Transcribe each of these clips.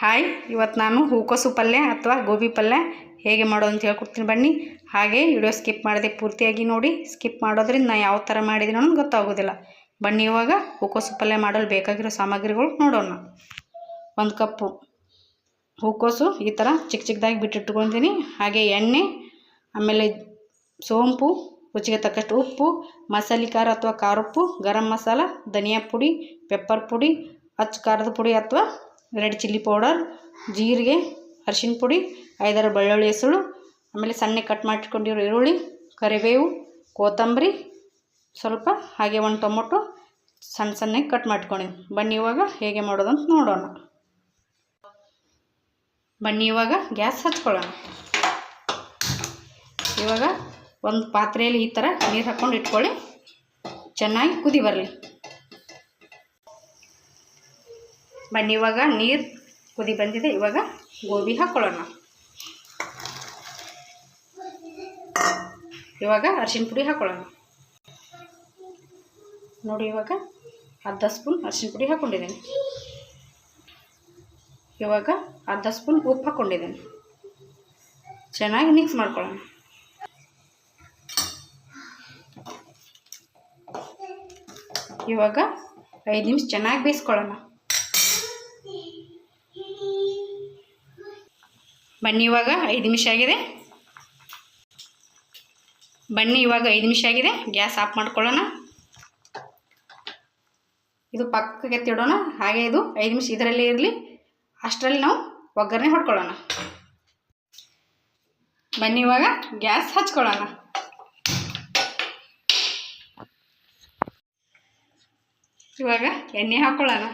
Hi ಇವತ್ತು ನಾನು ಹೂಕೋಸು ಪಲ್ಯ ಅಥವಾ ಗೋಬಿ ಪಲ್ಯ ಹೇಗೆ ಮಾಡೋದು ಅಂತ ಹೇಳ್ಕೊಡ್ತೀನಿ ಬನ್ನಿ. ಹಾಗೆ ವಿಡಿಯೋ ಸ್ಕಿಪ್ ಮಾಡದೆ ಪೂರ್ತಿಯಾಗಿ ನೋಡಿ. ಸ್ಕಿಪ್ ಮಾಡೋದ್ರಿಂದ ನಾನು ಯಾವ ಥರ ಮಾಡಿದ್ದೀನಿ ಅನ್ನೋದು ಗೊತ್ತಾಗೋದಿಲ್ಲ. ಬನ್ನಿ ಇವಾಗ ಹೂಕೋಸು ಪಲ್ಯ ಮಾಡಲು ಬೇಕಾಗಿರೋ ಸಾಮಗ್ರಿಗಳು ನೋಡೋಣ. ಒಂದು ಕಪ್ಪು ಹೂಕೋಸು ಈ ಥರ ಚಿಕ್ಕ ಚಿಕ್ಕದಾಗಿ ಬಿಟ್ಟಿಟ್ಕೊತೀನಿ ಹಾಗೆ ಎಣ್ಣೆ, ಆಮೇಲೆ ಸೋಂಪು, ರುಚಿಗೆ ತಕ್ಕಷ್ಟು ಉಪ್ಪು, ಮಸಾಲೆ ಖಾರ ಅಥವಾ ಖಾರ ಉಪ್ಪು, ಗರಂ ಮಸಾಲ, ಧನಿಯಾ ಪುಡಿ ಪೆಪ್ಪರ್ ಪುಡಿ, ಅಚ್ಚ ಖಾರದ ಪುಡಿ ಅಥವಾ ರೆಡ್ ಚಿಲ್ಲಿ ಪೌಡರ್, ಜೀರಿಗೆ, ಅರಿಶಿನ ಪುಡಿ, ಐದಾರು ಬೆಳ್ಳುಳ್ಳಿ ಹೆಸಳು ಆಮೇಲೆ ಸಣ್ಣ ಕಟ್ ಮಾಡಿಟ್ಕೊಂಡಿರೋ ಈರುಳ್ಳಿ, ಕರಿಬೇವು, ಕೊತ್ತಂಬರಿ, ಸ್ವಲ್ಪ ಹಾಗೆ ಒಂದು ಟೊಮೊಟೊ ಸಣ್ಣ ಸಣ್ಣಗೆ ಕಟ್ ಮಾಡ್ಕೊಂಡಿದ್ದು ಬನ್ನಿ ಇವಾಗ ಹೇಗೆ ಮಾಡೋದಂತ ನೋಡೋಣ. ಬನ್ನಿ ಇವಾಗ ಗ್ಯಾಸ್ ಹಚ್ಕೊಳ್ಳೋಣ. ಇವಾಗ ಒಂದು ಪಾತ್ರೆಯಲ್ಲಿ ಈ ಥರ ನೀರು ಹಾಕ್ಕೊಂಡು ಇಟ್ಕೊಳ್ಳಿ. ಚೆನ್ನಾಗಿ ಕುದಿ ಬರಲಿ. ಬನ್ನಿ, ಇವಾಗ ನೀರು ಕುದಿ ಬಂದಿದೆ. ಇವಾಗ ಗೋಬಿ ಹಾಕ್ಕೊಳ್ಳೋಣ ಇವಾಗ ಅರ್ಶಿನ ಪುಡಿ ಹಾಕ್ಕೊಳ್ಳೋಣ ನೋಡಿ, ಇವಾಗ ಅರ್ಧ ಸ್ಪೂನ್ ಅರ್ಶಿನ ಪುಡಿ ಹಾಕ್ಕೊಂಡಿದ್ದೇನೆ ಇವಾಗ ಅರ್ಧ ಸ್ಪೂನ್ ಉಪ್ಪು ಹಾಕ್ಕೊಂಡಿದ್ದೀನಿ ಚೆನ್ನಾಗಿ ಮಿಕ್ಸ್ ಮಾಡ್ಕೊಳ್ಳೋಣ. ಇವಾಗ ಐದು ನಿಮಿಷ ಚೆನ್ನಾಗಿ ಬೇಯಿಸ್ಕೊಳ್ಳೋಣ. ಬನ್ನಿ ಇವಾಗ ಐದು ನಿಮಿಷ ಆಗಿದೆ. ಬನ್ನಿ ಇವಾಗ ಐದು ನಿಮಿಷ ಆಗಿದೆ. ಗ್ಯಾಸ್ ಆಫ್ ಮಾಡ್ಕೊಳ್ಳೋಣ. ಇದು ಪಕ್ಕಕ್ಕೆ ತಿಡೋಣ. ಹಾಗೆ ಇದು ಐದು ನಿಮಿಷ ಇದರಲ್ಲಿ ಇರಲಿ. ಅಷ್ಟರಲ್ಲಿ ನಾವು ಒಗ್ಗರಣೆ ಹೊಡ್ಕೊಳ್ಳೋಣ. ಬನ್ನಿ ಇವಾಗ ಗ್ಯಾಸ್ ಹಚ್ಕೊಳ್ಳೋಣ. ಇವಾಗ ಎಣ್ಣೆ ಹಾಕ್ಕೊಳ್ಳೋಣ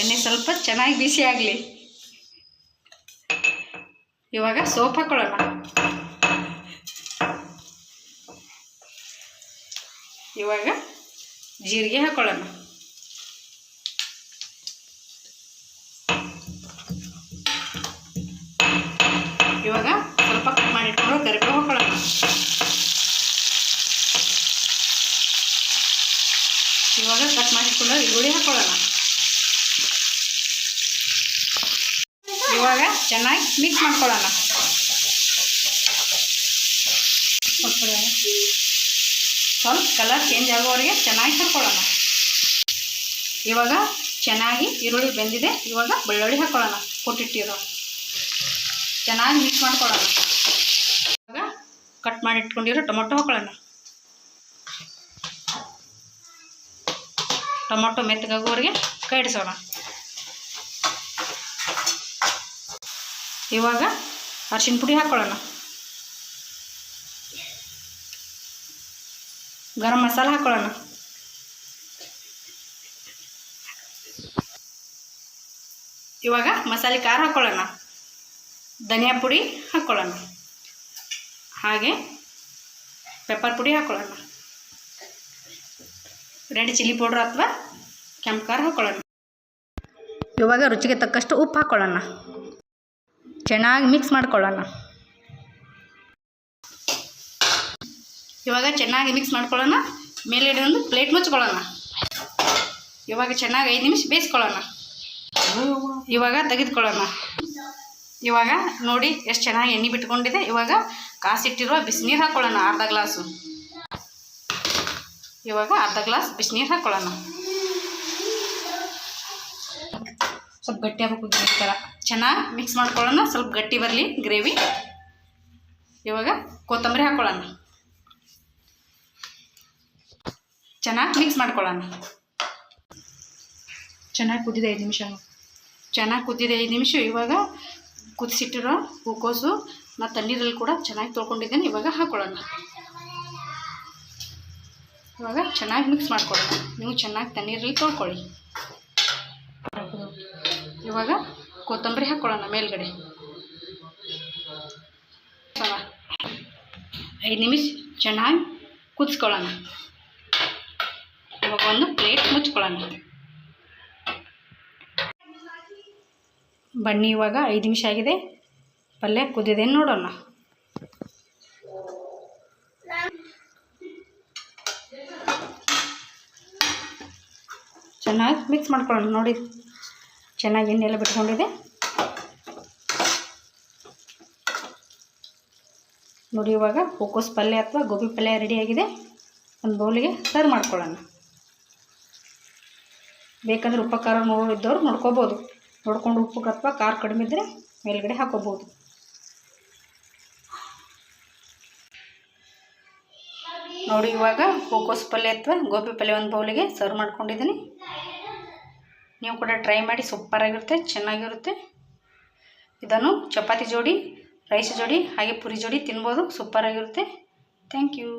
ಎಣ್ಣೆ ಸ್ವಲ್ಪ ಚೆನ್ನಾಗಿ ಬಿಸಿ ಆಗಲಿ. ಇವಾಗ ಸೋಪ್ ಹಾಕೊಳ್ಳೋಣ. ಇವಾಗ ಜೀರಿಗೆ ಹಾಕೊಳ್ಳೋಣ. ಇವಾಗ ಸ್ವಲ್ಪ ಕಟ್ ಮಾಡಿಟ್ಕೊಂಡು ಕರಿಬೇವು ಹಾಕೊಳ್ಳೋಣ. ಇವಾಗ ಕಟ್ ಮಾಡಿಟ್ಕೊಂಡು ಈರುಳ್ಳಿ ಹಾಕ್ಕೊಳ್ಳೋಣ ಇವಾಗ ಚೆನ್ನಾಗಿ ಮಿಕ್ಸ್ ಮಾಡ್ಕೊಳ್ಳೋಣ. ಸ್ವಲ್ಪ ಕಲರ್ ಚೇಂಜ್ ಆಗೋವರೆಗೆ ಚೆನ್ನಾಗಿ ಕರ್ಕೊಳ್ಳೋಣ ಇವಾಗ ಚೆನ್ನಾಗಿ ಈರುಳ್ಳಿ ಬೆಂದಿದೆ. ಇವಾಗ ಬೆಳ್ಳುಳ್ಳಿ ಹಾಕ್ಕೊಳ್ಳೋಣ ಕೊಟ್ಟಿಟ್ಟಿರೋ. ಚೆನ್ನಾಗಿ ಮಿಕ್ಸ್ ಮಾಡ್ಕೊಳ್ಳೋಣ. ಇವಾಗ ಕಟ್ ಮಾಡಿ ಇಟ್ಕೊಂಡಿರೋ ಟೊಮೊಟೊ ಹಾಕ್ಕೊಳ್ಳೋಣ ಟೊಮೊಟೊ ಮೆತ್ತಗಾಗೋವರೆಗೆ ಕೈಡಿಸೋಣ ಇವಾಗ ಅರ್ಶಿನ ಪುಡಿ ಹಾಕ್ಕೊಳ್ಳೋಣ ಗರಂ ಮಸಾಲ ಹಾಕ್ಕೊಳ್ಳೋಣ ಇವಾಗ ಮಸಾಲೆ ಖಾರ ಹಾಕ್ಕೊಳ್ಳೋಣ ಧನಿಯಾ ಪುಡಿ ಹಾಕ್ಕೊಳ್ಳೋಣ ಹಾಗೆ ಪೆಪ್ಪರ್ ಪುಡಿ ಹಾಕ್ಕೊಳ್ಳೋಣ ರೆಡ್ ಚಿಲ್ಲಿ ಪೌಡ್ರ್ ಅಥವಾ ಕೆಂಪು ಖಾರ ಹಾಕ್ಕೊಳ್ಳೋಣ ಇವಾಗ ರುಚಿಗೆ ತಕ್ಕಷ್ಟು ಉಪ್ಪು ಹಾಕ್ಕೊಳ್ಳೋಣ ಚೆನ್ನಾಗಿ ಮಿಕ್ಸ್ ಮಾಡ್ಕೊಳ್ಳೋಣ. ಇವಾಗ ಚೆನ್ನಾಗಿ ಮಿಕ್ಸ್ ಮಾಡ್ಕೊಳ್ಳೋಣ. ಮೇಲೆಡೆ ಒಂದು ಪ್ಲೇಟ್ ಮುಚ್ಕೊಳ್ಳೋಣ. ಇವಾಗ ಚೆನ್ನಾಗಿ ಐದು ನಿಮಿಷ ಬೇಯಿಸ್ಕೊಳ್ಳೋಣ. ಇವಾಗ ತೆಗೆದುಕೊಳ್ಳೋಣ. ಇವಾಗ ನೋಡಿ ಎಷ್ಟು ಚೆನ್ನಾಗಿ ಎಣ್ಣೆ ಬಿಟ್ಕೊಂಡಿದೆ. ಇವಾಗ ಕಾಸಿಟ್ಟಿರುವ ಬಿಸಿನೀರು ಹಾಕ್ಕೊಳ್ಳೋಣ ಅರ್ಧ ಗ್ಲಾಸು ಇವಾಗ ಅರ್ಧ ಗ್ಲಾಸ್ ಬಿಸಿನೀರು ಹಾಕ್ಕೊಳ್ಳೋಣ ಸ್ವಲ್ಪ ಗಟ್ಟಿ ಆಗಬೇಕು ಗ್ರೇವಿ ಥರ ಚೆನ್ನಾಗಿ ಮಿಕ್ಸ್ ಮಾಡ್ಕೊಳ್ಳೋಣ. ಸ್ವಲ್ಪ ಗಟ್ಟಿ ಬರಲಿ ಗ್ರೇವಿ. ಇವಾಗ ಕೊತ್ತಂಬರಿ ಹಾಕ್ಕೊಳ್ಳೋಣ ಚೆನ್ನಾಗಿ ಮಿಕ್ಸ್ ಮಾಡ್ಕೊಳ್ಳೋಣ. ಚೆನ್ನಾಗಿ ಕುದ್ದಿದೆ ಐದು ನಿಮಿಷ. ಚೆನ್ನಾಗಿ ಕುದ್ದಿದೆ ಐದು ನಿಮಿಷ. ಇವಾಗ ಕುದಿಸಿಟ್ಟಿರೋ ಹೂಕೋಸು ಮತ್ತು ತಣ್ಣೀರಲ್ಲಿ ಕೂಡ ಚೆನ್ನಾಗಿ ತೊಳ್ಕೊಂಡಿದ್ದೇನೆ. ಇವಾಗ ಹಾಕ್ಕೊಳ್ಳೋಣ ಇವಾಗ ಚೆನ್ನಾಗಿ ಮಿಕ್ಸ್ ಮಾಡ್ಕೊಳ್ಳೋಣ. ನೀವು ಚೆನ್ನಾಗಿ ತಣ್ಣೀರಲ್ಲಿ ತೊಳ್ಕೊಳ್ಳಿ. ಇವಾಗ ಕೊತ್ತಂಬರಿ ಹಾಕ್ಕೊಳ್ಳೋಣ ಮೇಲ್ಗಡೆ. ಐದು ನಿಮಿಷ ಚೆನ್ನಾಗಿ ಕುದಿಸ್ಕೊಳ್ಳೋಣ. ಇವಾಗ ಒಂದು ಪ್ಲೇಟ್ ಮುಚ್ಕೊಳ್ಳೋಣ. ಬನ್ನಿ, ಇವಾಗ ಐದು ನಿಮಿಷ ಆಗಿದೆ. ಪಲ್ಯ ಕುದಿದೆ ನೋಡೋಣ. ಚೆನ್ನಾಗಿ ಮಿಕ್ಸ್ ಮಾಡ್ಕೊಳ್ಳೋಣ ನೋಡಿ. ಚೆನ್ನಾಗಿ ಎಣ್ಣೆ ಎಲ್ಲ ಬಿಟ್ಕೊಂಡಿದೆ. ನೋಡಿ ಇವಾಗ ಹೂಕೋಸ್ ಪಲ್ಯ ಅಥವಾ ಗೋಬಿ ಪಲ್ಯ ರೆಡಿಯಾಗಿದೆ ಒಂದು ಬೌಲಿಗೆ ಸರ್ವ್ ಮಾಡ್ಕೊಳ್ಳೋಣ. ಬೇಕಂದ್ರೆ ಉಪ್ಪು ಖಾರ ನೋಡಿದ್ದವ್ರು ನೋಡ್ಕೋಬೋದು. ನೋಡ್ಕೊಂಡು ಉಪ್ಪು ಅಥವಾ ಖಾರ ಕಡಿಮೆ ಇದ್ದರೆ ಮೇಲ್ಗಡೆ ಹಾಕೋಬೋದು. ನೋಡಿ ಇವಾಗ ಹೂಕೋಸ್ ಪಲ್ಯ ಅಥವಾ ಗೋಬಿ ಪಲ್ಯ ಒಂದು ಬೌಲಿಗೆ ಸರ್ವ್ ಮಾಡ್ಕೊಂಡಿದ್ದೀನಿ. ನೀವು ಕೂಡ ಟ್ರೈ ಮಾಡಿ ಸೂಪರಾಗಿರುತ್ತೆ ಚೆನ್ನಾಗಿರುತ್ತೆ. ಇದನ್ನು ಚಪಾತಿ ಜೋಡಿ ರೈಸ್ ಜೋಡಿ, ಹಾಗೆ ಪುರಿ ಜೋಡಿ ತಿನ್ಬೋದು ಸೂಪರಾಗಿರುತ್ತೆ ಥ್ಯಾಂಕ್ ಯು